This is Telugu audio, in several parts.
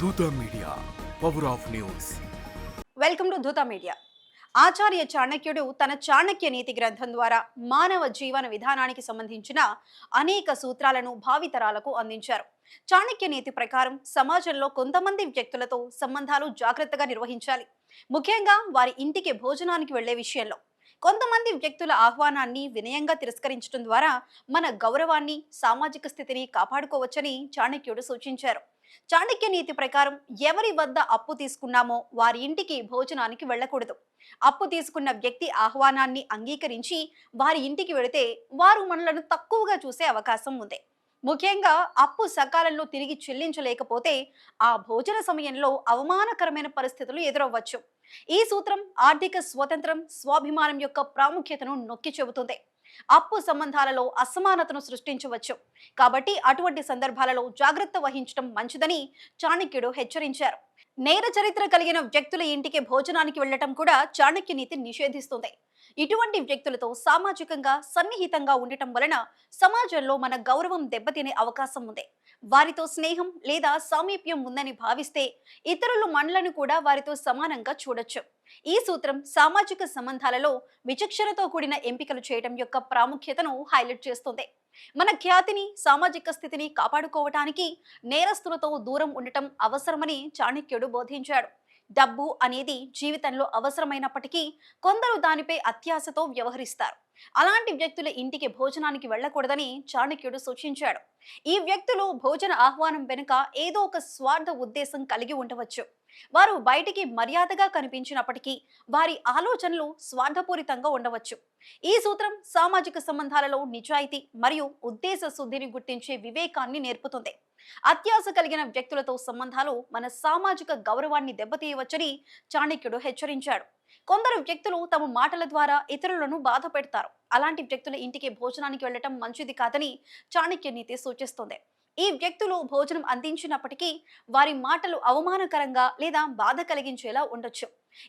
Dhootha media power of news. Welcome to Dhootha media. Acharya చాణక్యుడు తన చాణక్య నీతి గ్రంథం ద్వారా మానవ జీవన విధానానికి సంబంధించిన అనేక సూత్రాలను భావితరాలకు అందించారు. చాణక్య నీతి ప్రకారం సమాజంలో కొంతమంది వ్యక్తులతో సంబంధాలు జాగ్రత్తగా నిర్వహించాలి. ముఖ్యంగా వారి ఇంటికి భోజనానికి వెళ్ళే విషయంలో. కొంతమంది వ్యక్తుల ఆహ్వానాన్ని వినయంగా తిరస్కరించడం ద్వారా మన గౌరవాన్ని సామాజిక స్థితిని కాపాడుకోవచ్చని చాణక్యుడు సూచించారు. చాణక్య నీతి ప్రకారం ఎవరి వద్ద అప్పు తీసుకున్నామో వారి ఇంటికి భోజనానికి వెళ్ళకూడదు. అప్పు తీసుకున్న వ్యక్తి ఆహ్వానాన్ని అంగీకరించి వారి ఇంటికి వెళితే వారు మనలను తక్కువగా చూసే అవకాశం ఉంది. ముఖ్యంగా అప్పు సకాలంలో తిరిగి చెల్లించలేకపోతే ఆ భోజన సమయంలో అవమానకరమైన పరిస్థితులు ఎదురవ్వచ్చు. ఈ సూత్రం ఆర్థిక స్వతంత్రం స్వాభిమానం యొక్క ప్రాముఖ్యతను నొక్కి చెబుతుంది. అప్పు సంబంధాలలో అసమానతను సృష్టించవచ్చు. కాబట్టి అటువంటి సందర్భాలలో జాగ్రత్త వహించడం మంచిదని చాణక్యుడు హెచ్చరించారు. నేర చరిత్ర కలిగిన వ్యక్తుల ఇంటికి భోజనానికి వెళ్ళటం కూడా చాణక్య నీతి నిషేధిస్తుంది. ఇటువంటి వ్యక్తులతో సామాజికంగా సన్నిహితంగా ఉండటం వలన సమాజంలో మన గౌరవం దెబ్బతినే అవకాశం ఉంది. వారితో స్నేహం లేదా సామీప్యం ఉందని భావిస్తే ఇతరులు మనలను కూడా వారితో సమానంగా చూడొచ్చు. ఈ సూత్రం సామాజిక సంబంధాలలో విచక్షణతో కూడిన ఎంపికలు చేయడం యొక్క ప్రాముఖ్యతను హైలైట్ చేస్తుంది. మన ఖ్యాతిని సామాజిక స్థితిని కాపాడుకోవటానికి నేరస్తులతో దూరం ఉండటం అవసరమని చాణక్యుడు బోధించాడు. డబ్బు అనేది జీవితంలో అవసరమైనప్పటికీ కొందరు దానిపై అత్యాశతో వ్యవహరిస్తారు. అలాంటి వ్యక్తుల ఇంటికి భోజనానికి వెళ్ళకూడదని చాణక్యుడు సూచించాడు. ఈ వ్యక్తులు భోజన ఆహ్వానం వెనుక ఏదో ఒక స్వార్థ ఉద్దేశం కలిగి ఉండవచ్చు. వారు బయటికి మర్యాదగా కనిపించినప్పటికీ వారి ఆలోచనలు స్వార్థపూరితంగా ఉండవచ్చు. ఈ సూత్రం సామాజిక సంబంధాలలో నిజాయితీ మరియు ఉద్దేశ శుద్ధిని గుర్తించే వివేకాన్ని నేర్పుతుంది. అత్యాశ కలిగిన వ్యక్తులతో సంబంధాలు మన సామాజిక గౌరవాన్ని దెబ్బతీయవచ్చని చాణక్యుడు హెచ్చరించాడు. కొందరు వ్యక్తులు తమ మాటల ద్వారా ఇతరులను బాధ పెడతారు. అలాంటి వ్యక్తుల ఇంటికి భోజనానికి వెళ్ళటం మంచిది కాదని చాణక్య నీతి సూచిస్తుంది. ఈ వ్యక్తులు భోజనం అందించినప్పటికీ వారి మాటలు అవమానకరంగా లేదా బాధ కలిగించేలా ఉండొచ్చు.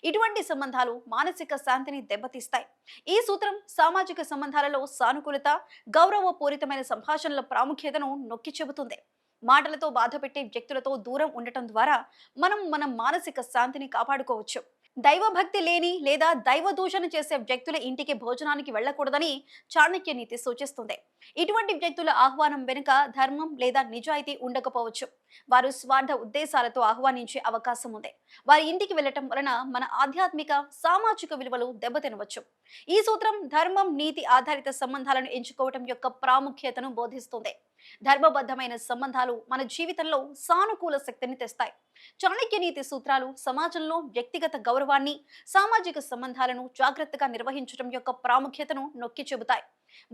ఇటువంటి సంబంధాలు మానసిక శాంతిని దెబ్బతీస్తాయి. ఈ సూత్రం సామాజిక సంబంధాలలో సానుకూలత గౌరవపూరితమైన సంభాషణల ప్రాముఖ్యతను నొక్కి చెబుతుంది. మాటలతో బాధపెట్టే వ్యక్తులతో దూరం ఉండటం ద్వారా మనం మన మానసిక శాంతిని కాపాడుకోవచ్చు. దైవభక్తి లేని లేదా దైవ దూషణ చేసే వ్యక్తుల ఇంటికి భోజనానికి వెళ్ళకూడదని చాణక్య నీతి సూచిస్తుంది. ఇటువంటి వ్యక్తుల ఆహ్వానం వెనుక ధర్మం లేదా నిజాయితీ ఉండకపోవచ్చు. వారు స్వార్థ ఉద్దేశాలతో ఆహ్వానించే అవకాశం ఉంది. వారి ఇంటికి వెళ్ళటం వలన మన ఆధ్యాత్మిక సామాజిక విలువలు దెబ్బతినవచ్చు. ఈ సూత్రం ధర్మం నీతి ఆధారిత సంబంధాలను ఎంచుకోవటం యొక్క ప్రాముఖ్యతను బోధిస్తుంది. ధర్మబద్ధమైన సంబంధాలు మన జీవితంలో సానుకూల శక్తిని తెస్తాయి. చాణక్య నీతి సూత్రాలు సమాజంలో వ్యక్తిగత గౌరవాన్ని సామాజిక సంబంధాలను జాగ్రత్తగా నిర్వహించడం యొక్క ప్రాముఖ్యతను నొక్కి చెబుతాయి.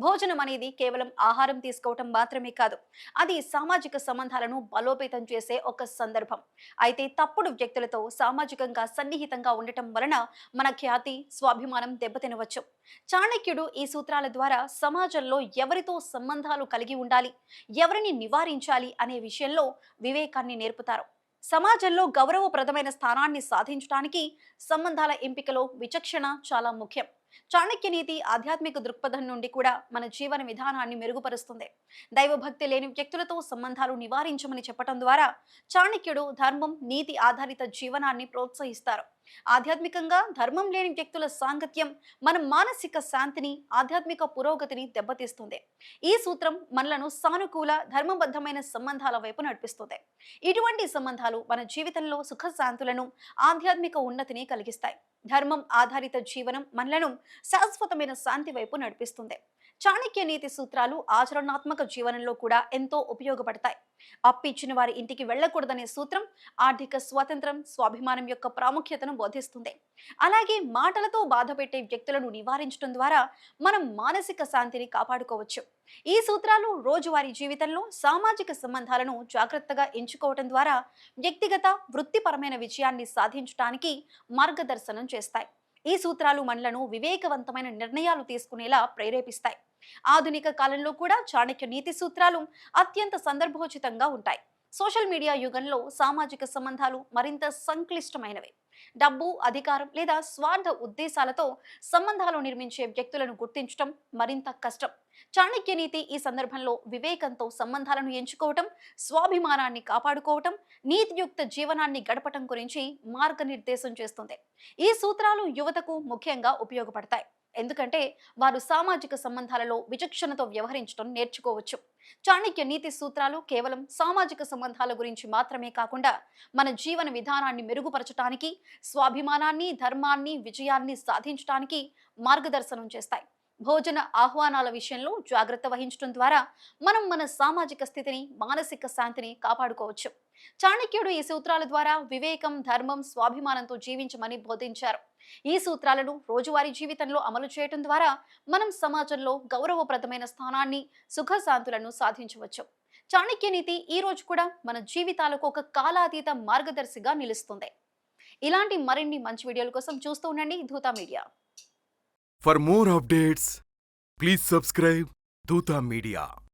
భోజనం అనేది కేవలం ఆహారం తీసుకోవటం మాత్రమే కాదు అది సామాజిక సంబంధాలను బలోపేతం చేసే ఒక సందర్భం. అయితే తప్పుడు వ్యక్తులతో సామాజికంగా సన్నిహితంగా ఉండటం వలన మన ఖ్యాతి స్వాభిమానం దెబ్బతినవచ్చు. చాణక్యుడు ఈ సూత్రాల ద్వారా సమాజంలో ఎవరితో సంబంధాలు కలిగి ఉండాలి ఎవరిని నివారించాలి అనే విషయంలో వివేకాన్ని నేర్పుతారు. సమాజంలో గౌరవప్రదమైన స్థానాన్ని సాధించడానికి సంబంధాల ఎంపికలో విచక్షణ చాలా ముఖ్యం. చాణక్య నీతి ఆధ్యాత్మిక దృక్పథం నుండి కూడా మన జీవన విధానాన్ని మెరుగుపరుస్తుంది. దైవభక్తి లేని వ్యక్తులతో సంబంధాలు నివారించమని చెప్పటం ద్వారా చాణక్యుడు ధర్మం నీతి ఆధారిత జీవనాన్ని ప్రోత్సహిస్తారు. ఆధ్యాత్మికంగా ధర్మం లేని వ్యక్తుల సాంగత్యం మన మానసిక శాంతిని ఆధ్యాత్మిక పురోగతిని దెబ్బతీస్తుంది. ఈ సూత్రం మనలను సానుకూల ధర్మబద్ధమైన సంబంధాల వైపు నడిపిస్తుంది. ఇటువంటి సంబంధాలు మన జీవితంలో సుఖశాంతులను ఆధ్యాత్మిక ఉన్నతిని కలిగిస్తాయి. ధర్మం ఆధారిత జీవనం మనలను శాశ్వతమైన శాంతి వైపు నడిపిస్తుంది. చాణక్య నీతి సూత్రాలు ఆచరణాత్మక జీవనంలో కూడా ఎంతో ఉపయోగపడతాయి. అప్పిచ్చిన వారి ఇంటికి వెళ్ళకూడదనే సూత్రం ఆర్థిక స్వాతంత్రం స్వాభిమానం యొక్క ప్రాముఖ్యతను బోధిస్తుంది. అలాగే మాటలతో బాధపెట్టే వ్యక్తులను నివారించడం ద్వారా మనం మానసిక శాంతిని కాపాడుకోవచ్చు. ఈ సూత్రాలు రోజువారీ జీవితంలో సామాజిక సంబంధాలను జాగ్రత్తగా ఎంచుకోవటం ద్వారా వ్యక్తిగత వృత్తిపరమైన విజయాన్ని సాధించడానికి మార్గదర్శనం చేస్తాయి. ఈ సూత్రాలు మనలను వివేకవంతమైన నిర్ణయాలు తీసుకునేలా ప్రేరేపిస్తాయి. ఆధునిక కాలంలో కూడా చాణక్య నీతి సూత్రాలు అత్యంత సందర్భోచితంగా ఉంటాయి. సోషల్ మీడియా యుగంలో సామాజిక సంబంధాలు మరింత సంక్లిష్టమైనవి. డబ్బు అధికారం లేదా స్వార్థ ఉద్దేశాలతో సంబంధాలు నిర్మించే వ్యక్తులను గుర్తించడం మరింత కష్టం. చాణక్య నీతి ఈ సందర్భంలో వివేకంతో సంబంధాలను ఎంచుకోవటం స్వాభిమానాన్ని కాపాడుకోవటం నీతియుక్త జీవనాన్ని గడపటం గురించి మార్గనిర్దేశం చేస్తుంది. ఈ సూత్రాలు యువతకు ముఖ్యంగా ఉపయోగపడతాయి. ఎందుకంటే వారు సామాజిక సంబంధాలలో విచక్షణతో వ్యవహరించడం నేర్చుకోవచ్చు. చాణక్య నీతి సూత్రాలు కేవలం సామాజిక సంబంధాల గురించి మాత్రమే కాకుండా మన జీవన విధానాన్ని మెరుగుపరచడానికి స్వాభిమానాన్ని ధర్మాన్ని విజయాన్ని సాధించడానికి మార్గదర్శనం చేస్తాయి. భోజన ఆహ్వానాల విషయంలో జాగ్రత్త వహించడం ద్వారా మనం మన సామాజిక స్థితిని మానసిక శాంతిని కాపాడుకోవచ్చు. చాణక్యుడు ఈ సూత్రాల ద్వారా వివేకం ధర్మం స్వాభిమానంతో జీవించమని బోధించారు. ఈ సూత్రాలను రోజువారీ జీవితంలో అమలు చేయటం ద్వారా మనం సమాజంలో గౌరవప్రదమైన స్థానాన్ని సుఖశాంతులను సాధించవచ్చు. చాణక్య నీతి ఈ రోజు కూడా మన జీవితాలకు ఒక కాలాతీత మార్గదర్శిగా నిలుస్తుంది. ఇలాంటి మరిన్ని మంచి వీడియోల కోసం చూస్తూ ఉండండి Dhootha media. For more updates please subscribe Dhootha media